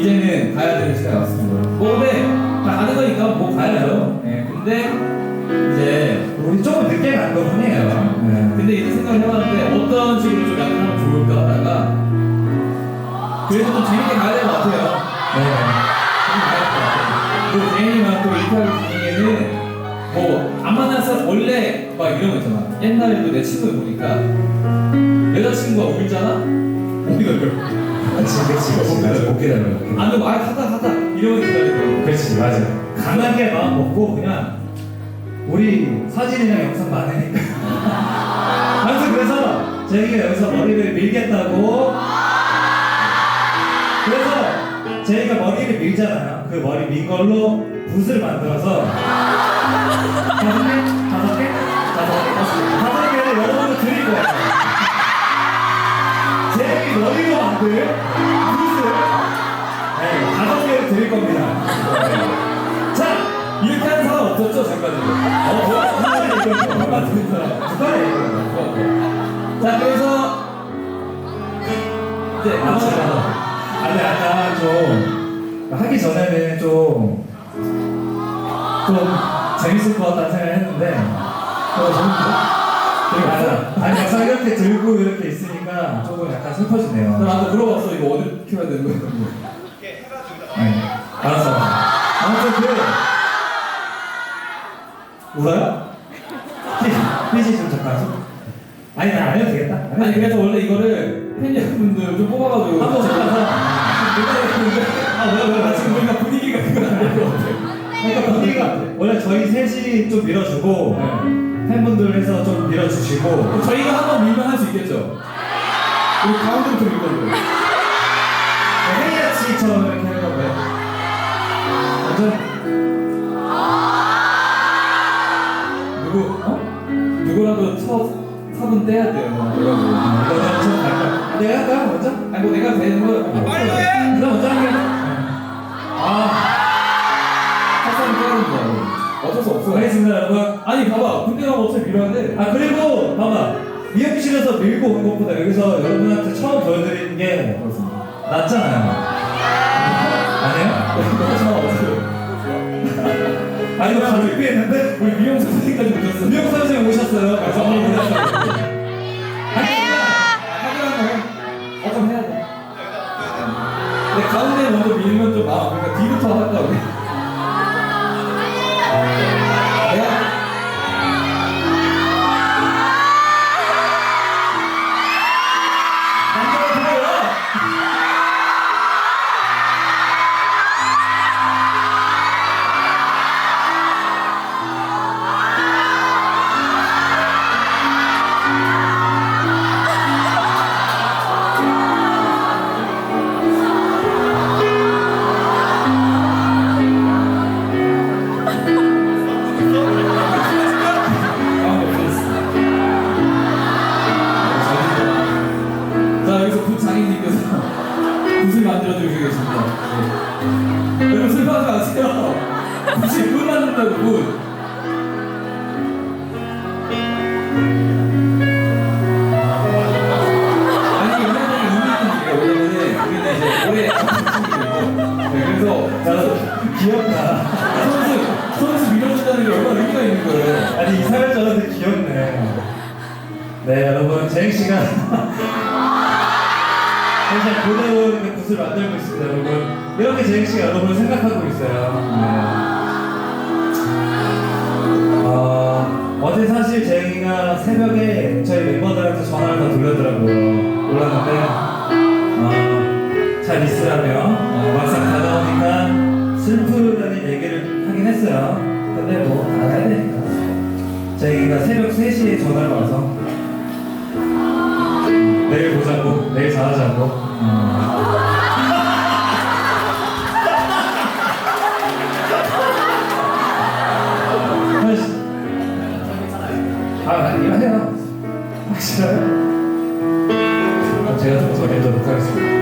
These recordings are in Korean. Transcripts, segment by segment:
이제는 가야 되는 시간이 왔습니다. 뭐 근데 다 가는 거니까 뭐 가야죠. 예, 근데 이제 우리 조금 늦게 간 거뿐이에요. 네. 근데 이제 생각을 해봤는데 어떤 식으로 좀 약간 좋을까 하다가 그래도 좀 재밌게 가야 될 것 같아요. 네. 가야 될 것 같아요. 그리고 대현이랑 또 인터뷰 중에는 뭐 안 만나서 원래 막 이런 거 있잖아. 옛날에도 내 친구를 보니까 여자친구가 울잖아? 못 기다려. 그렇지, 그렇지, 그렇지. 맞아, 못 기다려. 안 되고 아 가다 가다 이러면 기다리고. 그렇지, 맞아. 강하게 마음 먹고 그냥 우리 사진이랑 영상 많으니까. 아무튼 그래서 저희가 여기서 머리를 밀겠다고. 그래서 저희가 머리를 밀잖아요. 그 머리 민 걸로 붓을 만들어서 다섯 개, 다섯 개, 다섯 개, 다섯 개를 여러분들 드릴 거예요. 붓을 네, 다섯 개를 드릴 겁니다. 자, 이렇게 하는 사람 없었죠 지금까지. 어, 뭐야? 누가 얘기했어? 누가 듣는 사람. 누가 얘기했어? 자 그래서 이제 아, 아마 제가 아니 약간 좀 하기 전에는 좀, 좀 재밌을 것 같다는 생각을 했는데 어? 되게 맞아. 아니 막상 이렇게 들고 이렇게 있으니까 조금 약간 슬퍼지네요. 나도 물어봤어 이거 어디 키워야 되는 거야? 네. 알았어. 아무튼 그 울어요? 피지 좀 잠깐. 아니 나안 해도 되겠다. 안 해도 아니 되겠다. 그래서 원래 이거를 팬 여러분들 좀 뽑아가지고 한번 해봐서. 아, 왜, 왜, 왜? 지금 우리가 분위기가 그건 안될것 같아. 그러니까 분위기가 원래 저희 셋이 좀 밀어주고 네. 팬분들 해서 좀 밀어주시고 저희가 한번 밀면 할 수 있겠죠? 우리 가운데부터 밀 건데. 헤이아치처럼 이렇게 하는 건가요? 완전 누구 어? 누구라도 첫 삽은 떼야 돼요. 그래가지고. 이거는 좀 갈까? 내가 할까요 먼저? 아니 뭐 내가 되는 거야. 빨리 해! 그럼 먼저 할게요 아 된다. 어쩔 수 없어. 알겠습니다 여러분 아니 봐봐 군대 가면 어차피 밀어야 돼. 아 그리고 봐봐 미용실에서 밀고 온 것보다 여기서 여러분한테 처음 보여드리는 게 낫잖아요 아니에요? 너무 잘 없어요. 아니 이거 다 준비했는데 우리 미용 선생님까지 오셨어. 미용 선생님 오셨어요 그래서 한 거. 어좀 해야 돼. 근데 가운데 먼저 밀면 좀 나아. 그러니까 뒤부터 할까 우리. 씨가 사실 그대로 이렇게 붓을 만들고 있습니다 여러분. 이렇게 재익 씨가 여러분을 생각하고 있어요. 네. 어, 어제 사실 저희가 새벽에 저희 멤버들한테 전화를 다 돌렸더라고요. 몰랐는데 어, 잘 있으라며 어, 막상 다가오니까 슬프다는 얘기를 하긴 했어요. 근데 뭐 나가야 되니까. 저희가 새벽 3시에 전화를 와서 내일 보자고, 내일 잘하자고. 음. 아이씨. 아, 아니, 아니요. 아, 싫어요? 그럼 제가 좀 전해도록 하겠습니다.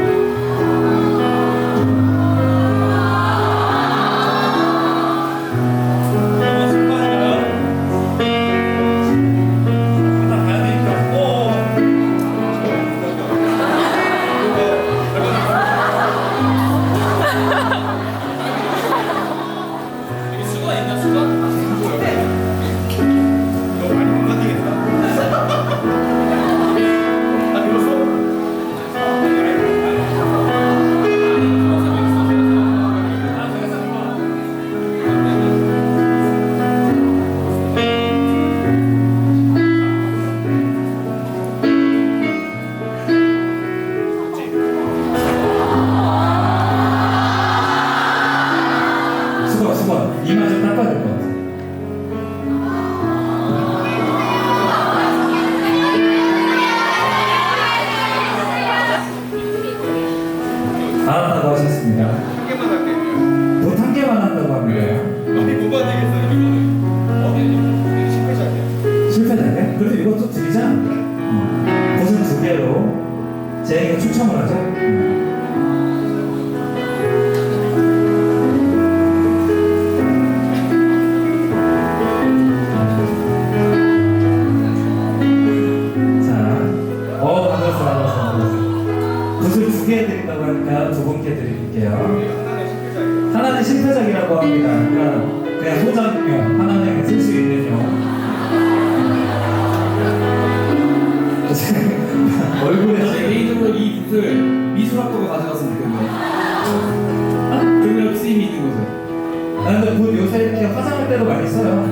때도 많이 써요.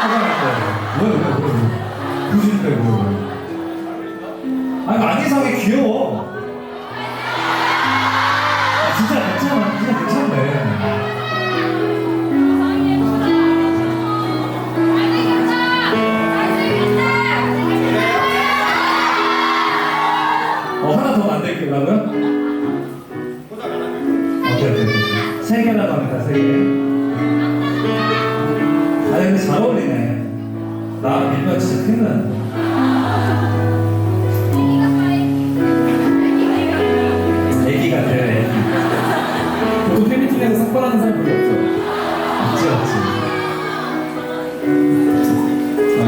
화장할 때. 왜, 왜, 왜, 왜, 왜? 아니, 많이 사게 귀여워. 아, 진짜 괜찮아. 진짜 괜찮네. 어, 하나 더 만들려고요? 포장 안 하고. 오케이, 오케이, 오케이. 세 개라고 합니다, 세 개. 아니, 근데 잘 어울리네. 나 밀면 진짜 큰일 나는데. 애기 같아요, 애기. 보통 팬미팅에서 삭발하는 사람 별로 없죠. 맞지, 맞지. 어,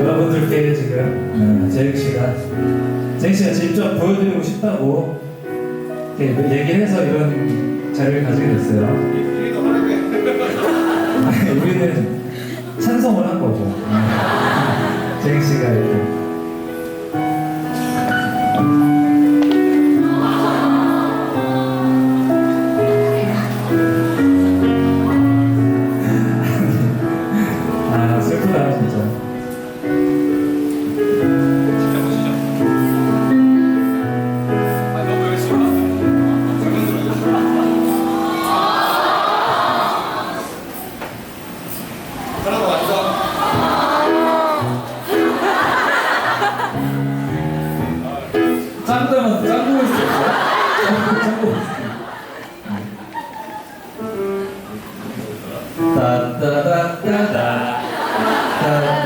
여러분들께 지금 어, 제익 씨가 제익 씨가 직접 보여드리고 싶다고 이렇게 얘기를 해서 이런 자리를 가지게 됐어요. 아니, 우리는 찬성을 한 거고. 어. 제익 씨가 이렇게. 아 슬프다. 진짜 ta ta ta ta ta.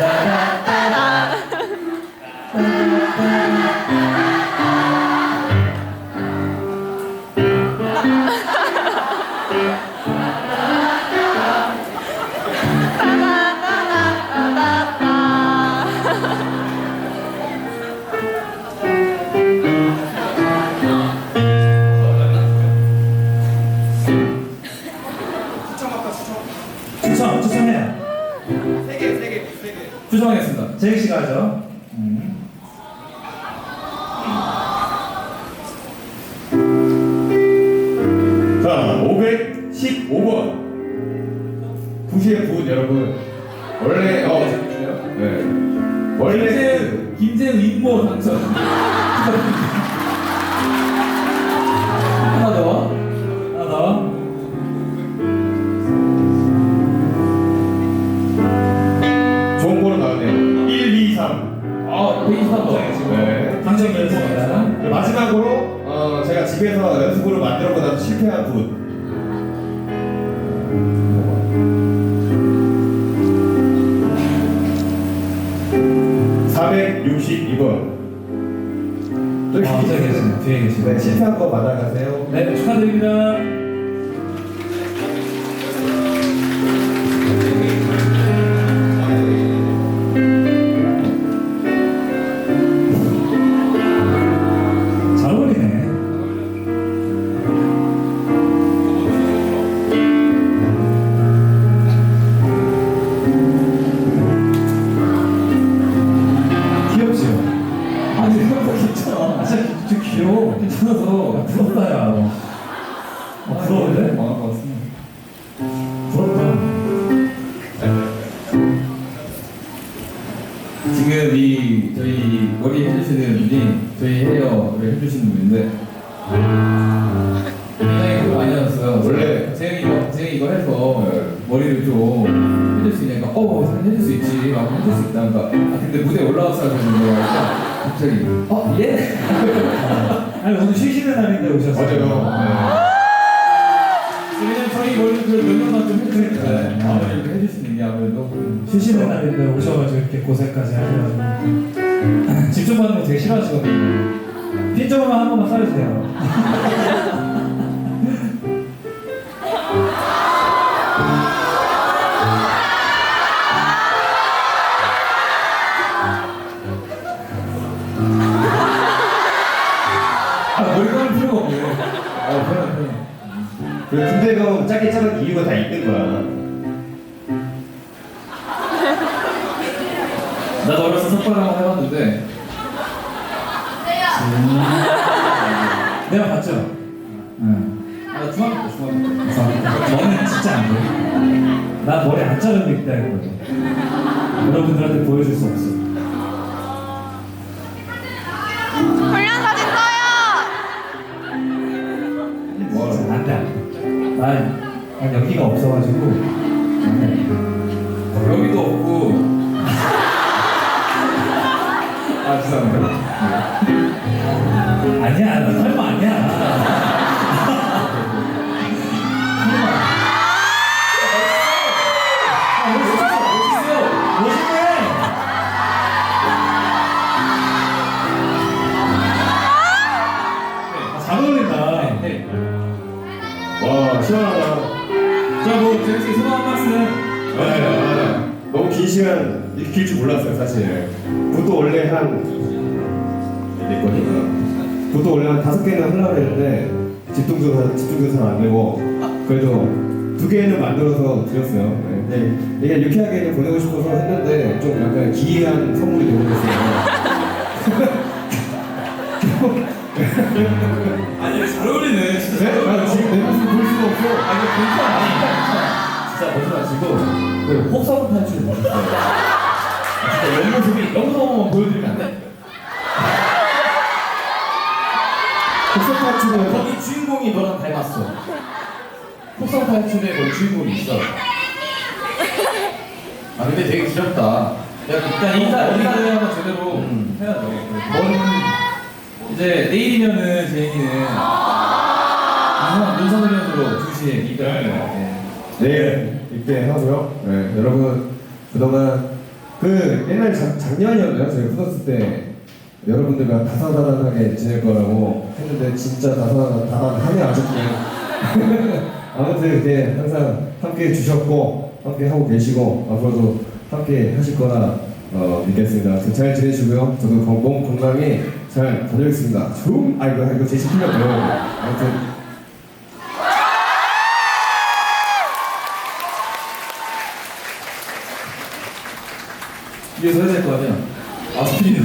추정하겠습니다. 제익 씨가 하죠. 계시네. 네, 실패한 거 받아가세요 네, 축하드립니다. 괜찮아. 진짜, 귀여워. 괜찮아서 부럽다, 야. 너. 아, 부러운데? 아, 망할 것 같습니다. 부럽다. 지금 이 저희 머리 해주시는 분이 저희 헤어를 해주시는 분인데 굉장히 고 많이 하셨어요. 원래 재영이가 재영이가 해서 머리를 좀 해줄 수 있냐니까 어, 잘 해줄 수 있지 막 해줄 수 있다니까 그러니까, 아, 근데 무대에 올라와서 하는 거니까 갑자기 어 예? 아니 오늘 쉬시는 날인데 오셨어요. 맞아요. 왜냐면 저희 년간 좀 네. 아무래도 이렇게 있는 게 아무래도 쉬시는 날인데 오셔가지고 이렇게 고생까지 하셔가지고 집중 받는 거 되게 싫어하시거든요. 핀 조금만 한 번만 쏴주세요. 군대 가면 짧게 자른 이유가 다 있는 거야. 나도 어렸을 때 석발 한번 해봤는데 내가 봤죠? 응. 아 중학교 때 중학교 때 너는 진짜 안 돼. 난 머리 안 자르고 있다 이거든. 여러분들한테 보여줄 수 없어. 없어가지고. 안 돼. 여기도 없고 아 죄송합니다 아니야, 나 설마 아니야. 사실. 보통 원래 한 내 거니까. 보통 원래 한 다섯 개는 하려고 했는데 집중도 집중도 잘안 되고 그래도 두 개는 만들어서 드렸어요. 네. 이게 유쾌하게 보내고 싶어서 했는데 좀 약간 기이한 선물이 되어버렸어요. 아니 잘 어울리네 진짜 네? 아, 지금 내 모습 볼 수가 없어. 아니 괜찮아 진짜 그 혹성 탈출을 못했어요 아, 진짜 옆모습이 너무너무 보여드리면 안 돼? 복석 탈출은 거기 주인공이 너랑 닮았어. 혹성 탈출에 거기 주인공이 있어. 아 근데 되게 귀엽다. 야 일단 인사 인사를 한번 제대로 해야죠. 뭔 이제 내일이면은 제인이는 윤선 윤선훈련으로 2시에 입대합니다 네. 네, 입대하고요. 네, 여러분 그동안 그 옛날 작, 작년이었나요? 저희 후었을 때 여러분들과 다사다난하게 지낼 거라고 했는데 진짜 다사다난하네 아셨네요. 아무튼 이렇게 항상 함께 해주셨고 함께 하고 계시고 앞으로도 함께 하실 거라 어, 믿겠습니다. 잘 지내시고요. 저도 건- 몸 건강히 잘 다녀오겠습니다. 좀 아이고 이거 제 시키려고요. 아무튼 위에서 해야 될 거 아니야? 아, 스피드